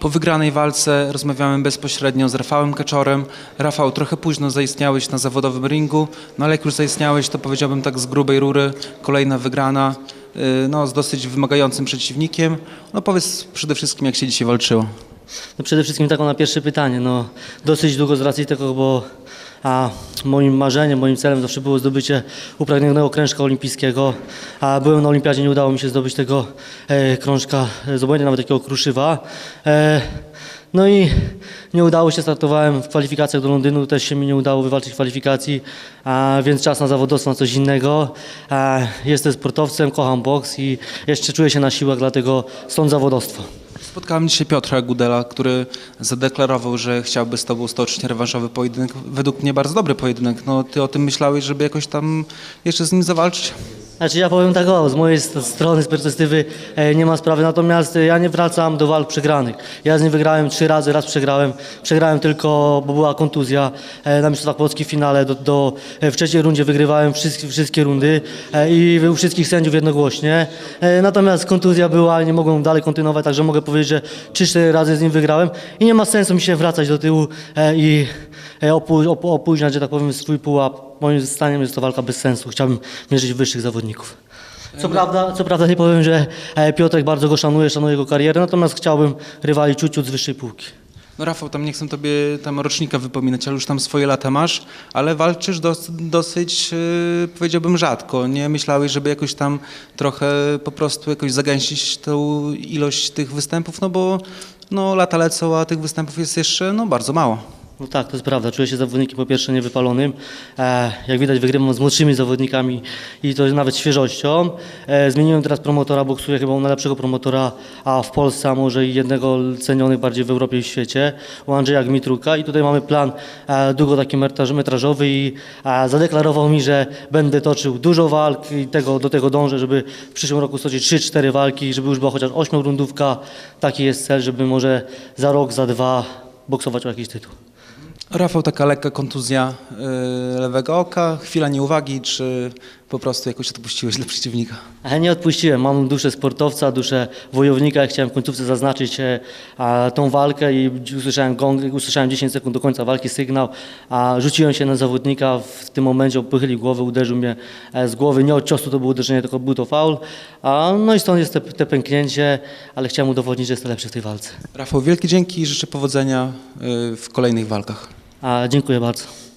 Po wygranej walce rozmawiałem bezpośrednio z Rafałem Kaczorem. Rafał, trochę późno zaistniałeś na zawodowym ringu, no ale jak już zaistniałeś, to powiedziałbym tak z grubej rury, kolejna wygrana, yy, no z dosyć wymagającym przeciwnikiem. No powiedz przede wszystkim, jak się dzisiaj walczyło. No przede wszystkim taką na pierwsze pytanie. No, dosyć długo z racji tego, bo a, moim marzeniem, moim celem zawsze było zdobycie upragnionego krążka olimpijskiego. A byłem na olimpiadzie, nie udało mi się zdobyć tego e, krążka, zdobycia nawet takiego kruszywa. E, no i nie udało się, startowałem w kwalifikacjach do Londynu, też się mi nie udało wywalczyć kwalifikacji, a, więc czas na zawodowstwo, na coś innego. A, jestem sportowcem, kocham boks i jeszcze czuję się na siłach, dlatego stąd zawodowstwo. Spotkałem dzisiaj Piotra Gudela, który zadeklarował, że chciałby z tobą stoczyć rewanżowy pojedynek. Według mnie bardzo dobry pojedynek. No, ty o tym myślałeś, żeby jakoś tam jeszcze z nim zawalczyć? Znaczy ja powiem tak o, z mojej st- strony, z perspektywy e, nie ma sprawy, natomiast e, ja nie wracam do walk przegranych. Ja z nim wygrałem trzy razy, raz przegrałem. Przegrałem tylko, bo była kontuzja e, na Mistrzostwach Polskich w finale. Do, do, e, w trzeciej rundzie wygrywałem wszystkie, wszystkie rundy e, i u wszystkich sędziów jednogłośnie. E, natomiast kontuzja była, nie mogłem dalej kontynuować, także mogę powiedzieć, że trzy, cztery razy z nim wygrałem i nie ma sensu mi się wracać do tyłu e, i opóźniać, że tak powiem, swój pułap. Moim zdaniem jest to walka bez sensu. Chciałbym mierzyć wyższych zawodników. Co prawda, co prawda nie powiem, że e, Piotrek bardzo go szanuje, szanuje jego karierę, natomiast chciałbym rywali ciut ciut z wyższej półki. No Rafał, tam nie chcę tobie tam rocznika wypominać, ale już tam swoje lata masz, ale walczysz dos, dosyć, powiedziałbym, rzadko. Nie myślałeś, żeby jakoś tam trochę po prostu jakoś zagęścić tą ilość tych występów, no bo no, lata lecą, a tych występów jest jeszcze no, bardzo mało. No tak, to jest prawda. Czuję się zawodnikiem po pierwsze niewypalonym. E, jak widać wygrywam z młodszymi zawodnikami i to nawet świeżością. E, zmieniłem teraz promotora, boksuję chyba najlepszego promotora a w Polsce, a może i jednego cenionych bardziej w Europie i w świecie, u Andrzeja Gmitruka i tutaj mamy plan e, długo taki metraż, metrażowy i e, zadeklarował mi, że będę toczył dużo walk i tego, do tego dążę, żeby w przyszłym roku stoczyć 3-4 walki, żeby już była chociaż 8 rundówka. Taki jest cel, żeby może za rok, za dwa boksować o jakiś tytuł. Rafał, taka lekka kontuzja yy, lewego oka, chwila nieuwagi, czy po prostu jakoś odpuściłeś dla przeciwnika? Ale nie odpuściłem. Mam duszę sportowca, duszę wojownika. Chciałem w końcówce zaznaczyć e, tą walkę i usłyszałem gong, usłyszałem 10 sekund do końca walki, sygnał, a rzuciłem się na zawodnika. W tym momencie pochylił głowę, uderzył mnie e, z głowy. Nie od ciosu to było uderzenie, tylko był to faul. A, no i stąd jest te, te pęknięcie, ale chciałem udowodnić, że jestem lepszy w tej walce. Rafał, wielkie dzięki i życzę powodzenia yy, w kolejnych walkach. A, dziękuję bardzo.